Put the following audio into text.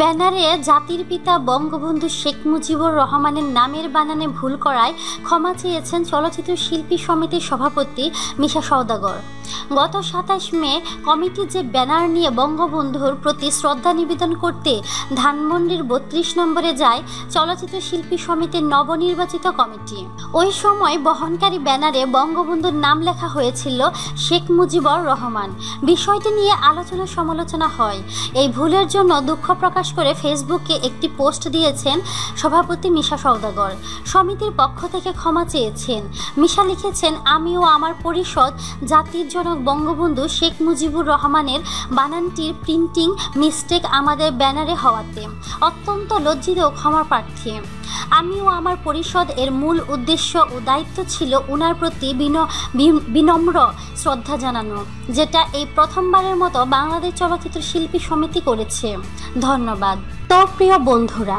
ব্যানারে জাতির পিতা বঙ্গবন্ধু শেখ মুজিবুর রহমানের নামের বানানে ভুল করায় ক্ষমা চেয়েছেন চলচ্চিত্র শিল্পী সমিতির সভাপতি মিশা সওদাগর। গত সাতাশ মে কমিটি যে ব্যানার নিয়ে বঙ্গবন্ধুর প্রতি শ্রদ্ধা নিবেদন করতে ধানমন্ডির বত্রিশ নম্বরে যায় চলচ্চিত্র শিল্পী সমিতির নবনির্বাচিত কমিটি। ওই সময় বহনকারী ব্যানারে বঙ্গবন্ধুর নাম লেখা হয়েছিল শেখ মুজিবর রহমান। বিষয়টি নিয়ে আলোচনা সমালোচনা হয়। এই ভুলের জন্য দুঃখ প্রকাশ করে ফেসবুকে একটি পোস্ট দিয়েছেন সভাপতি মিশা সওদাগর। সমিতির পক্ষ থেকে ক্ষমা চেয়েছেন। মিশা লিখেছেন আমিও আমার পরিষদ জাতির জনক বঙ্গবন্ধু শেখ মুজিবুর রহমানের বানানটির প্রিন্টিং মিস্টেক আমাদের ব্যানারে হওয়াতে। অত্যন্ত লজ্জিত ও ক্ষমা প্রার্থী। আমিও আমার পরিষদ এর মূল উদ্দেশ্য ও দায়িত্ব ছিল উনার প্রতি বিনম্র শ্রদ্ধা জানানো, যেটা এই প্রথমবারের মতো বাংলাদেশ চলচ্চিত্র শিল্পী সমিতি করেছে। ধন্যবাদ। তো প্রিয় বন্ধুরা